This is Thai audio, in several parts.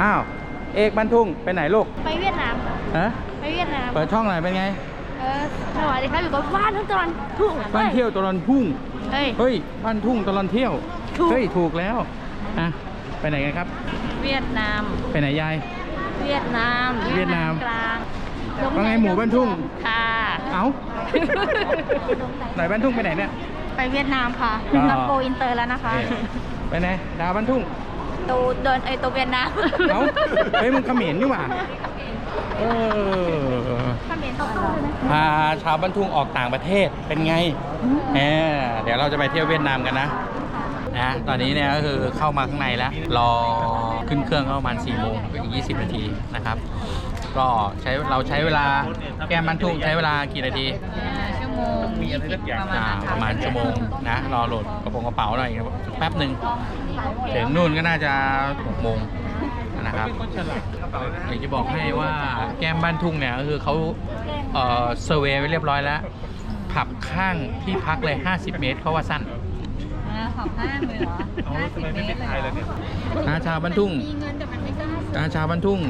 อ้าว เอกบ้านทุ่งไปไหนลูกไปเวียดนามฮะไปเวียดนามเปิดช่องหน่อยเป็นไง เออสวัสดีครับอยู่กับบ้านทั้งตอนทุ่งบ้านเที่ยวตลอนทุ่ง เฮ้ย เฮ้ย บ้านทุ่งตลอนเที่ยว ถูก เฮ้ย ถูกแล้ว อะ ไปไหนกันครับ เวียดนาม ไปไหนยาย เวียดนามเวียดนาม กลางว่าไงหมู่บ้านทุ่ง ค่ะ เอ้า ไหนบ้านทุ่งไปไหนเนี่ย ไปเวียดนามค่ะอ๋อรับโกอินเตอร์แล้วนะคะเอ๊ะไปไหน ดาวบ้านทุ่ง ตูเดินไอยตูเวียดนามเอ้าเฮ้ยมึงเขมรนี่หว่าเออเขมรเข้าเข้าเลยนะพาชาวบ้านทุ่งออกต่างประเทศเป็นไงแหมเดี๋ยวเราจะไปเที่ยวเวียดนามกันนะนะตอนนี้เนี่ยก็คือเข้ามาข้างในแล้ว รอขึ้นเครื่องก็ประมาณ4โมงอีก 20 นาทีนะครับ ก็ใช้เราใช้เวลาแก้มบ้านทุ่งใช้เวลากี่นาทีชั่วโมงมีอะไรสักอย่างประมาณอ่านั้นปค่ะระมาณชั่วโมงนะรอโหลดกระโปรงกระเป๋าหน่อยแป๊บหนึ่ง ถึงนู่นก็น่าจะ6โมงนะครับอยากจะบอกให้ว่าแก้มบ้านทุ่งเนี่ยก็คือเขาเอ่อเซอร์เวย์ไว้เรียบร้อยแล้ว ผับข้างที่พักเลย 50 เมตรเขาว่าสั้นอ่าขอบห้างเลยเหรอห้าสิบเมตรเลยเหรอนะชาวบ้านทุ่งมีเงินแต่มันไม่กล้าซื้อนะชาวบ้านทุ่ง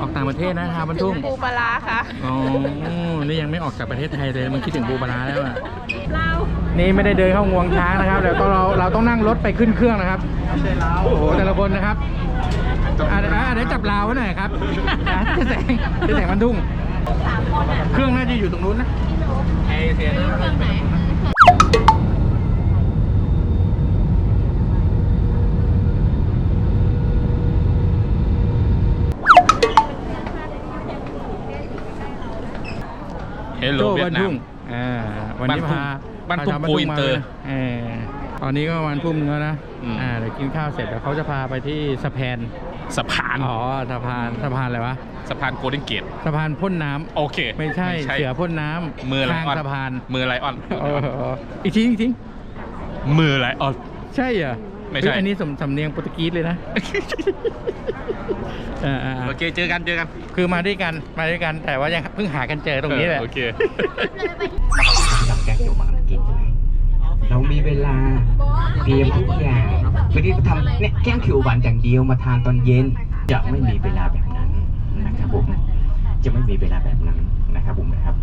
ออกต่างประเทศนะชาวบ้านทุ่งปูปลาร้าค่ะอ๋อนี่ยังไม่ออกจากประเทศไทยเลยมันคิดถึงบูบาราแล้วอะเรานี่ไม่ได้เดินเข้างวงช้างนะครับเดี๋ยวก็เราเราต้องนั่งรถไปขึ้นเครื่องนะครับโอ้โหแต่ละคนนะครับอะอะเดี๋ยวจับราวไว้หน่อยครับอะเจะแสงเจะแสงมันทุ่ง เครื่องน่าจะอยู่ตรงนู้นนะไอเสียน เครื่องไหน เฮล โลโจ้เวียบ้านดนาทุ่มงอ่าวันนี้บ้านทุ่งพาบ้านทุ่งพชวโกอินเตอร์มาเออตอนนี้ก็วันทุ่มแล้วนะอืมอ่าเดี๋ยวกินข้าวเสร็จเดี๋ยวเขาจะพาไปที่สะพานสะพานอ๋อสะพานสะพานอะไรวะสะพานโกลเด้นเกตสะพานพ่นน้ำโอเค ไม่ใช่เสือพ่นน้ำมือไลข้างออนสะพานมือไลออนเออเอออีกทีอีกทีมือไลออนใช่เหรอ ไม่ใช่ เฮ้ยอันนี้สำสำเนียงโปรตุเกีสเลยนะเออเออเออโอเคเจอกันเจอกันคือมาด้วยกันมาด้วยกันแต่ว่ายังเพิ่งหากันเจอตรงนี้แหละโอเคกับแกงเขียวหวานกินใช่ไหมเรามีเวลาเตรียมทุกอย่างไม่ได้ทำเนี่ยแกงเขียวหวานอย่างเดียวมาทานตอนเย็น จะไม่มีเวลาแบบนั้นนะครับผมจะไม่มีเวลาแบบนั้นนะครับผมนะครับ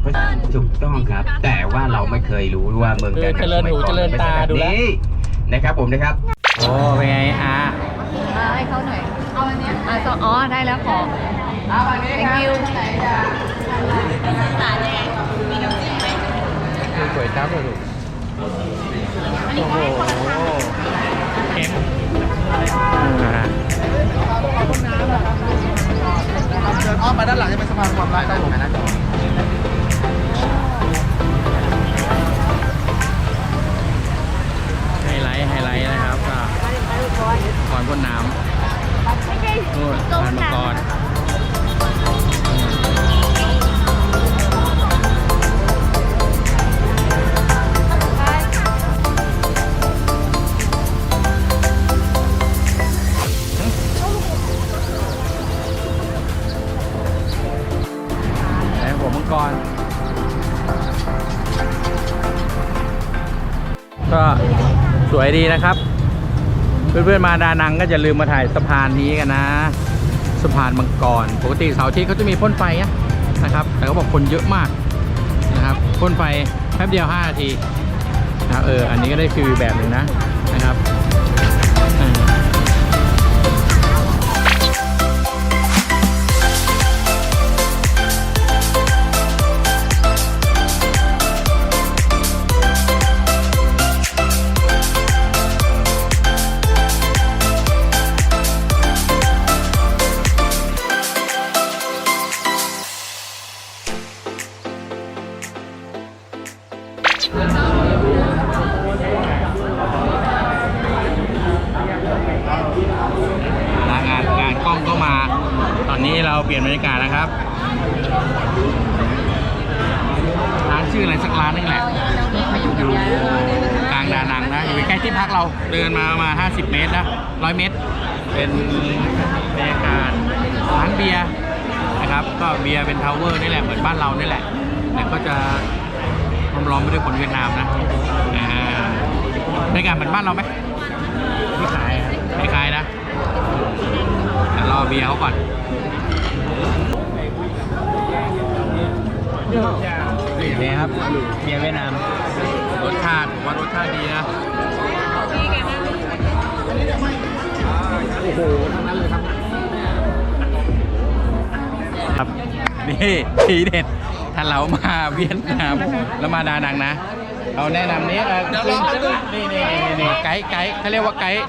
เพราะถูกต้องครับ แต่ว่าเราไม่เคยรู้ว่าเมืองจันทร์เจริญหูเจริญตาดูแล นี้ นะครับผมนะครับ โอ้เป็นไงอามาให้เขาหน่อย เอาอันเนี้ยอะอ๋อ ได้แล้วของ thank you สารแดงมีน้ำจิ้มไหมคือสวยจั๊บเลยลูกอันนี้โอ้ก็โหให้คนละครั้งเค็มอ่าเดินอ้อมมาด้านหลังจะเป็นสะพานความรักครับผมไฮไลท์ไฮไลท์นะครับก็ก่อนพ่นน้ำไม่ใช่นู่นตรงทานมังนั้นกร ดีนะครับ เพื่อนๆมาดานังก็จะลืมมาถ่ายสะพานนี้กันนะสะพานมังกรปกติเสาร์อาที่เขาจะมีพ่นไฟนะครับ แต่เขาบอกคนเยอะมากนะครับพ่นไฟแป๊บเดียว 5 นาทีนะเอออันนี้ก็ได้ฟิลแบบหนึ่งนะนะครับ งานงานกล้องก็มา ตอนนี้เราเปลี่ยนบรรยากาศนะครับ ร้านชื่ออะไรสักร้านนึงแหละอยู่กลางดานังนะ อยู่ใกล้ที่พักเราเดินมาประมาณ50 เมตรนะ100เมตร เป็นบรรยากาศร้านเบียร์นะครับ ก็เบียร์เป็นทาวเวอร์นี่แหละเหมือนบ้านเรานี่แหละแต่ก็จะ ล้อมๆไปด้วยคนเวียดนามนะอ่าบรรยากาศเหมือนบ้านเราไหมคล้ายๆนะเบียร์เขาก่อนนี่ครับเบียร์เวียดนามรสชาติผมว่ารสชาติดีนะโอ้โหทั้งนั้นเลยครับครับนี่ทีเด็ด ถ้าเรามาเวียดนามแล้วมาดานังนะเราแนะนำนี้เออเดี๋ยวรอแป๊บนึงนี่นี่นี่นี่ไกด์ไกด์เขาเรียกว่าไกด์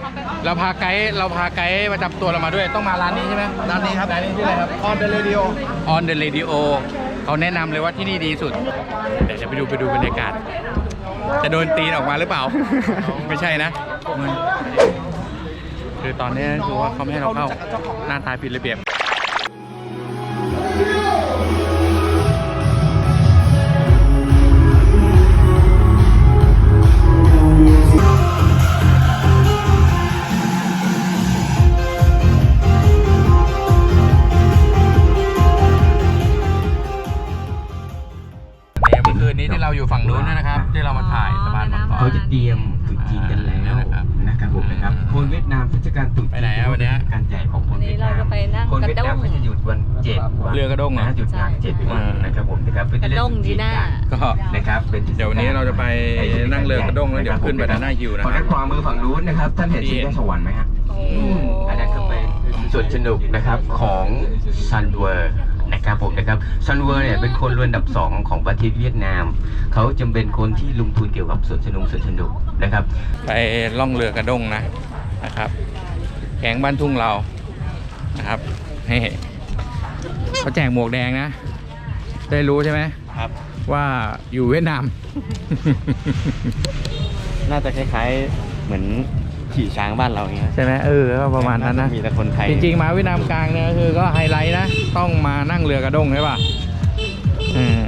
เราพาไกด์เราพาไกด์ประจำตัวเรามาด้วยต้องมาร้านนี้ใช่ไหมร้านนี้ครับร้านนี้ชื่ออะไรครับออนเดอะเรดิโอ On the Radio เขาแนะนำเลยว่าที่นี่ดีสุดเดี๋ยวจะไปดูไปดูบรรยากาศจะโดนตีนออกมาหรือเปล่า ไม่ใช่นะคือตอนนี้คือว่าเขาไม่ให้เราเข้าหน้าตาผิดระเบียบ ด้งเหรอ นะหยุดงานเจ็ดวันอ่านนะครับผมนะครับเพื่อจกระเล่ด้งตรุษดีจีนหน้ากันก็นะครับเป็นทศกลเดี๋ยววันนี้เราจะไปนั่งเรือกระด้งแล้วเดี๋ยวขึ้นไปด้านหน้าฮิวนะครับฝั่งด้านขวามือฝั่งนู้นนะครับ ท่านเห็นสีแยกสวรรค์ไหมฮะโอ้อันนั้นก็เป็นส่วนสนุกนะครับของซันเวอร์นะครับผมนะครับซันเวอร์เนี่ยเป็นคนรวยอันดับสองของประเทศเวียดนาม เขาจึงเป็นคนที่ลงทุนเกี่ยวกับสวนสนุกสวนสนุกนะครับ ไปล่องเรือกระด้งนะนะครับแกงบ้านทุ่งเรานะครับนี่ เขาแจกหมวกแดงนะ ได้รู้ใช่ไหมครับ ว่าอยู่เวียดนาม น่าจะคล้ายๆเหมือนขี่ช้างบ้านเราอย่างเงี้ยใช่ไหมเออก็ประมาณนั้นนะ มีแต่คนไทย จริงๆ มาเวียดนามกลางเนี่ยคือก็ไฮไลท์นะ ต้องมานั่งเรือกระด้งใช่ป่ะเออ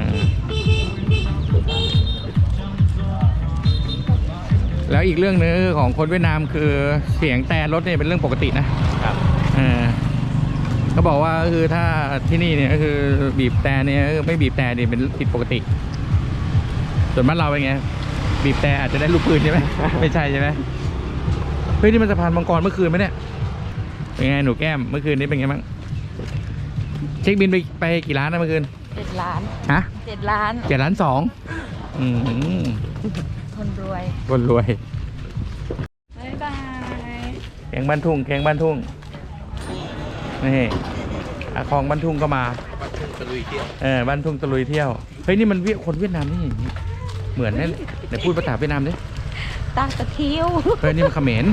แล้วอีกเรื่องหนึงของคนเวียดนามคือเสียงแต่รถเนี่ยเป็นเรื่องปกตินะครับเออ เขาบอกว่าก็คือถ้าที่นี่เนี่ยก็คือบีบแต่เนี่ยก็คือไม่บีบแต่เนี่ยเป็นผิดปกติ ส่วนบ้านเราเป็นไงบีบแต่อาจจะได้ลูกปืนใช่ไหมไม่ใช่ใช่ไหมเฮ้ยนี่มันสะพานมังกรเมื่อคืนไหมเนี่ยเป็นไงหนูแก้มเมื่อคืนนี้เป็นไงบ้างเช็คบินไปไปกี่ล้านนะเมื่อคืนเจ็ดล้านฮะเจ็ดล้านเจ็ดล้านสองอืมคนรวยคนรวยบ๊ายบายแข่งบ้านทุ่งแข่งบ้านทุ่ง นี่อาคลองบ้านทุ่งก็มาเออบ้านทุ่งตะลุยเที่ยว เฮ้ยนี่มันเวียคนเวียดนามนี่อย่างนี้เหมือนนั่นเดี๋ยวพูดภาษาเวียดนามดิตาตะเที่ยวเฮ้ยนี่มันเขมร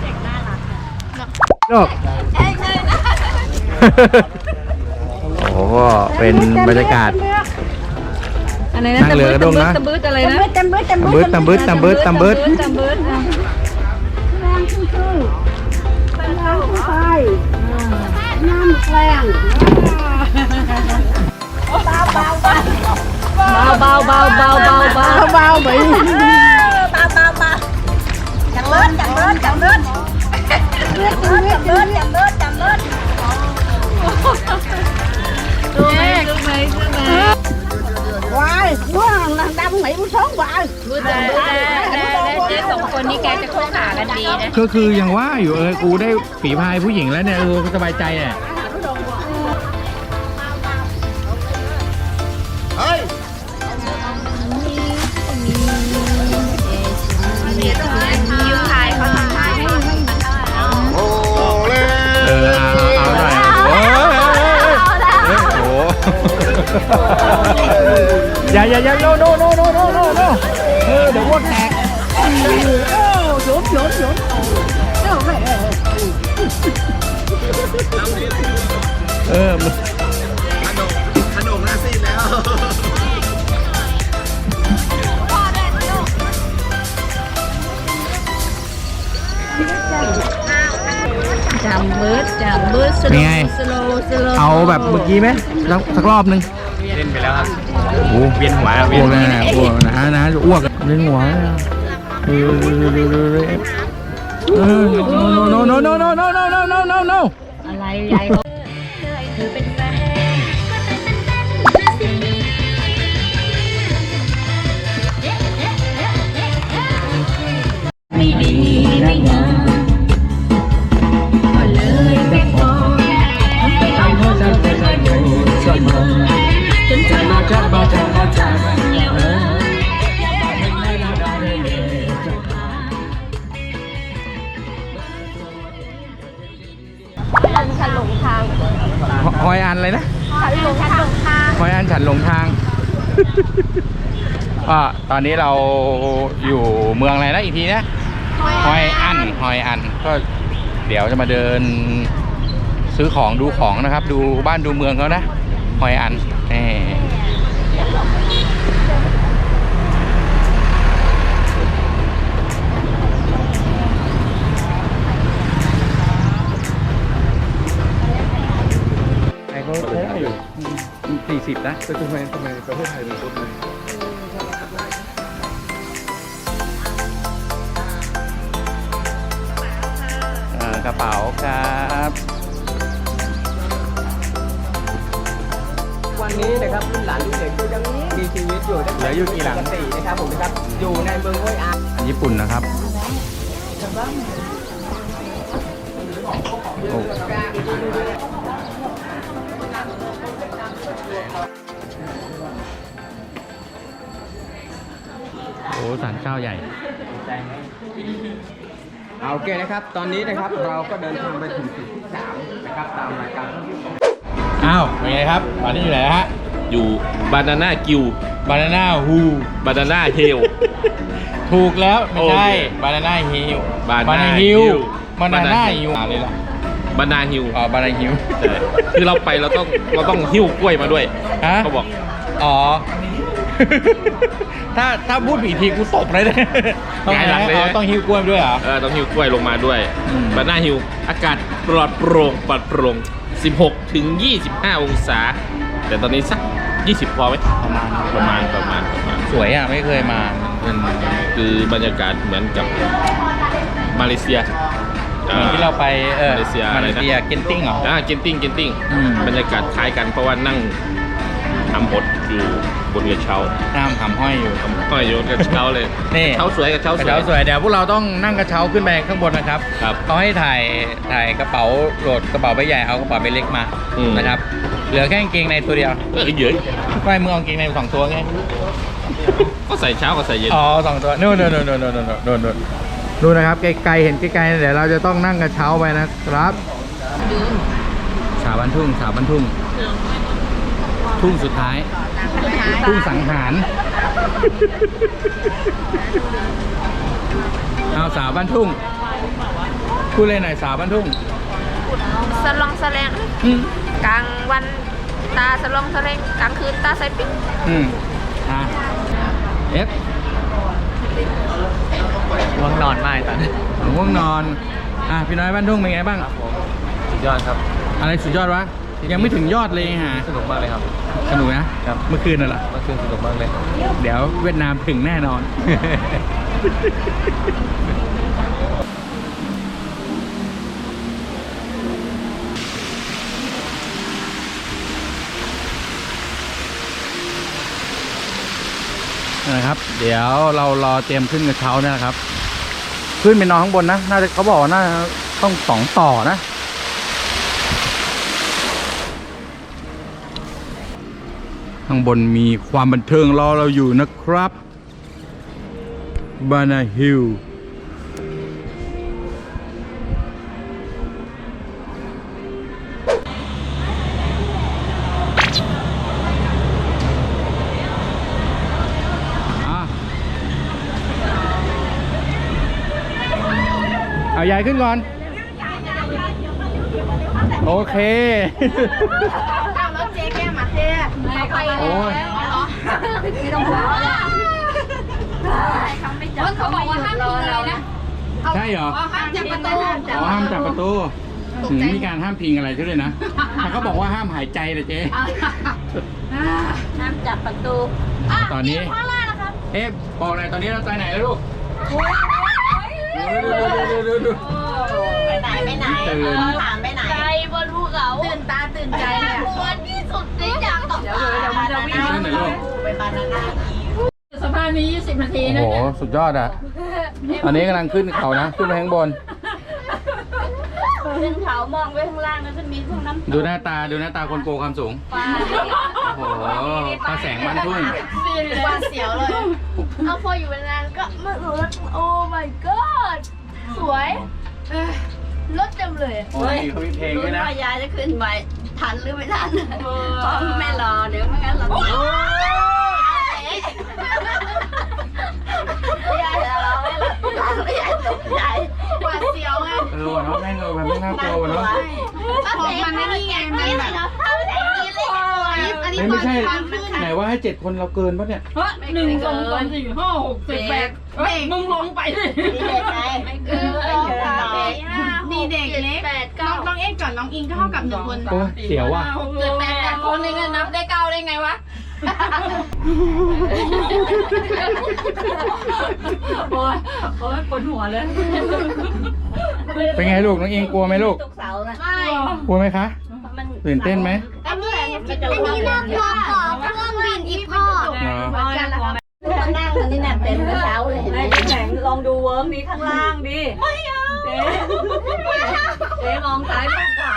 เด็กน่ารักโลกโอ้โหเป็นบรรยากาศอะไรนะนั่งเรือกระด้งนะตะบืดอะไรนะจำเบิดจำตำเบิบึดดตำบึดตำบึดตำบึดตำบืดอะแรงขึ้นขึ้ เบาเบาเบาเบาเบาเบาไปเบาเบาเบาจังเลิศจังเลิศจังเลิศเลือดเลือดเลือดจังเลิศจังเลิศรู้ไหมรู้ไหมรู้ไหมวายว่างนะดำไหนผู้ชมวายรู้แต่แต่แต่เจ๊สองคนนี้แกจะเข้าขากันดีนะ ก็คืออยังว่าอยู่เออกูได้ฝีพายผู้หญิงแล้วเนี่ยเออสบายใจอะเเบิร์ดสโลว์สโลว์สโลว์เอาแบบเมื่อกี้ไหมสักสักรอบนึงเล่นไปแล้วครับโอ้เวียนหัวอ้วกนะนะอ้วกนะนะอ้วกเล่นหัวเออเออ no no no no no no no no no no no อะไรใหญ่เขาคือเป็นแฟน ตอนนี้เราอยู่เมืองอะไรนะอีกทีนะหอยอันหอยอันก็เดี๋ยวจะมาเดิน ซื้อของดูของนะครับ ดูบ้านดูเมืองเขานะหอยอันนี่ไอ้เขาใช้ได้อยู่สี่สิบนะแต่ทำไมทำไมประเทศไทยเป็นรถเลย เอ่อกระเป๋าครับ วันนี้นะครับรุ่นหลานรุ่นเด็กก็ยังมีชีวิตอยู่ได้เหลืออยู่กี่หลังปกตินะครับผมนะครับอยู่ในเมืองห้วยอา อันญี่ปุ่นนะครับ โอ้โอ้สารเจ้าใหญ่ เอาโอเคนะครับ ตอนนี้นะครับเราก็เดินทางไปถึงจุดที่สามนะครับตามรายการท่องเที่ยวของอ้าวเป็นไงครับตอนนี้อยู่ไหนฮะ อยู่บานาน่ากิวบานาน่าฮูบานาน่าเฮล ถูกแล้วไม่ใช่โอเคบานาน่าฮิล Banana ฮิล Hill บานาน่า Banana ฮิลอะไรล่ะบานาฮิลอ๋อบานาฮิลใช่คือเราไปเราต้องเราต้องหิ้วกล้วยมาด้วย ฮะ เขาบอก อ๋อ ถ้าถ้าพูดผีทีกูตบเลยนะต้องหงายหลังเลยอ๋อต้องฮิวกล้วยด้วยเหรอ เออต้องหิ้วกล้วยลงมาด้วยอืมบานาฮิลอากาศปลอดโปร่งปลอดโปร่ง 16 ถึง 25 องศา แต่ตอนนี้สัก 20 พอไหมประมาณประมาณประมาณประมาณสวยอะ ไม่เคยมามันคือบรรยากาศเหมือนกับมาเลเซียเหมือนที่เราไปเออมาเลเซียมาเลเซียอะไรนะเกนติ้งเหรอ อ่าเกนติ้งเกนติ้งอืม บรรยากาศคล้ายกันเพราะว่านั่งทำหดอยู่ บนกระเช้าตามถาห้อยอยู่ห้อยอยู่กระเช้าเลยนี่กระเช้าสวยกระเช้ากระเช้าสวยเดี๋ยวพวกเราต้องนั่งกระเช้าขึ้นไปข้างบนนะครับครับเขาให้ถ่ายถ่ายกระเป๋าโหลดกระเป๋าใบใหญ่เอากระเป๋าใบเล็กมานะครับเหลือแค่กางเกงในตัวเดียวเอเยอะไม่มึงเอากางเกงในสองตัวไงก็ใส่เช้ากับใส่เย็นอ๋อสองตัวนู่นนู่นนู่นนู่นนู่นนู่นน่นดูนะครับไกลๆเห็นไกลๆเดี๋ยวเราจะต้องนั่งกระเช้าไปนะครับสาบันทุ่งสาบันทุ่ง ทุ่งสุดท้าย ทุ่งสังหาร เอาสาวบ้านทุ่งพูดเลยหน่อยสาวบ้านทุ่งสลองแสลงอืมกลางวันตาสลองแสลงกลางคืนตาใสปิ๊กอืมอะเอฟง่วงนอนมากตอนนี้ง่วงนอน อะพี่น้อยบ้านทุ่งเป็นไงบ้าง สุดยอดครับ อะไรสุดยอดวะ ยังไม่ถึงยอดเลยฮะสนุกมากเลยครับ สนุกนะครับ เมื่อคืนน่ะเหรอเมื่อคืนสนุกมากเลย เดี๋ยวเวียดนามถึงแน่นอน นะครับ เดี๋ยวเรารอเตรียมขึ้นกระเช้าเนี่ยนะครับ ขึ้นไปนอนข้างบนนะ น่าจะเขาบอกว่าน่าจะต้องสองต่อนะ ข้างบนมีความบันเทิงรอเราอยู่นะครับบานาฮิลเอายายขึ้นก่อน โอเค เอารถเจ๊แก้มาเจ๊ไม่ไป โอ้ย ไม่ต้องหัวเขาบอกว่าห้ามพิงอะไรนะใช่เหรอห้ามจับประตูอ๋อห้ามจับประตูถึงมีการห้ามพิงอะไรช่วยด้วยนะแต่เขาบอกว่าห้ามหายใจเลยเจ๊ห้ามจับประตูตอนนี้เอ๊ะบอกหน่อยตอนนี้เราไปไหนแล้วลูกดูดูดูดูดูไปไหนไปไหนตื่นถามไปไหนไปบนภูเขาตื่นตาตื่นใจเนี่ยกลัวที่สุดในอย่างต่อ เดี๋ยวเดี๋ยวมันจะวิ่งนั่นไหนลูก ไปบานาน่าสภาพนี้20 นาทีโอ้นะโหสุดยอดอะตอนนี้กำลังขึ้นเขานะ ขึ้นไปข้างบน ขึ้นเขามองไปข้างล่างแล้วจะมีพวกน้ำดูหน้าตา ดูหน้าตาคนโกความสูง ปลาโอ้โหพระแสงบ้านทุ่งซีนเลยว่าเสียวเลยเอาพออยู่นานก็ไม่รู้โอ้ my god สวยเอ้ยรถเต็มเลย โอ้ยเขามีเพลงด้วยนะว่ายายจะขึ้นไป ทันหรือไม่ทันเพราะแม่รอเดี๋ยวไม่งั้นเราไม่ใหญ่เราไม่ใหญ่ตกใจหวาดเสียวไงเออวะเนาะแม่งเออมันไม่น่ากลัววะเนาะของมันไม่นี่ไงมันแบบไม่ได้กินเลยอันนี้เฮ้ยไม่ใช่ตอนขึ้นไหนว่าให้เจ็ดคนเราเกินปะเนี่ยเฮ้ยหนึ่งสองสามสี่ห้าหกเจ็ดแปดเฮ้ยมึงลงไปดินี่เด็กไงไม่เกินนี่เด็กเล็กแปด เก้าน้องเอ็กกับน้องอิงก็เท่ากับหนึ่งคนโอ้ยเสียวว่ะหกเจ็ดแปดแต่คนหนึงอะนับได้เก้าได้ไงวะโอ้ยโอ้ยปวดหัวเลย เป็นไงลูกน้องอิงกลัวไหมลูกตุกเสานะกลัวไหมคะมันตื่นเต้นไหมอันนี้อันนี้น่ากลัวกว่าเครื่องบินอีพอดเนาะมานั่งตรงนี้น่ะเต็มกระเช้าเลยไอ้แข็งลองดูเวิร์มนี้ข้างล่างดิ ไม่เอา เจ๊เจ๊มองซ้ายมองขวา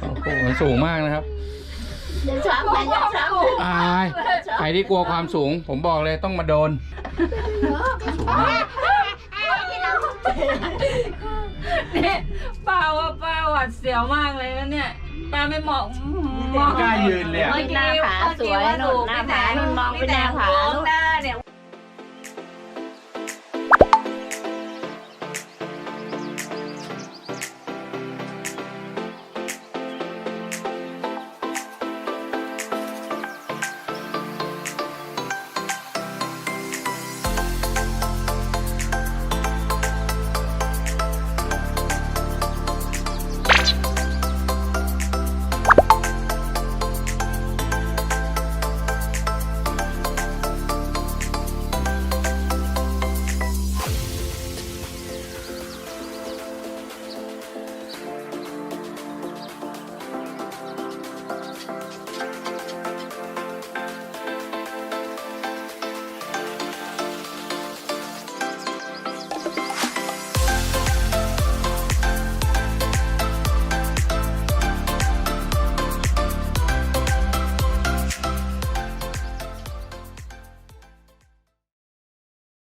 โอ้โหมันสูงมากนะครับ เดี๋ยวช้ำไปเดี๋ยวช้ำอายใครที่กลัวความสูง ผมบอกเลยต้องมาโดนเนี่ยป้าว่าป้าหวาดเสียวมากเลยนะเนี่ยป้าไม่เหมาะมอง กล้ายืนเลยอะหน้าผาสวยนุ่นหน้าผานุ่นมองไปหน้าผาลูก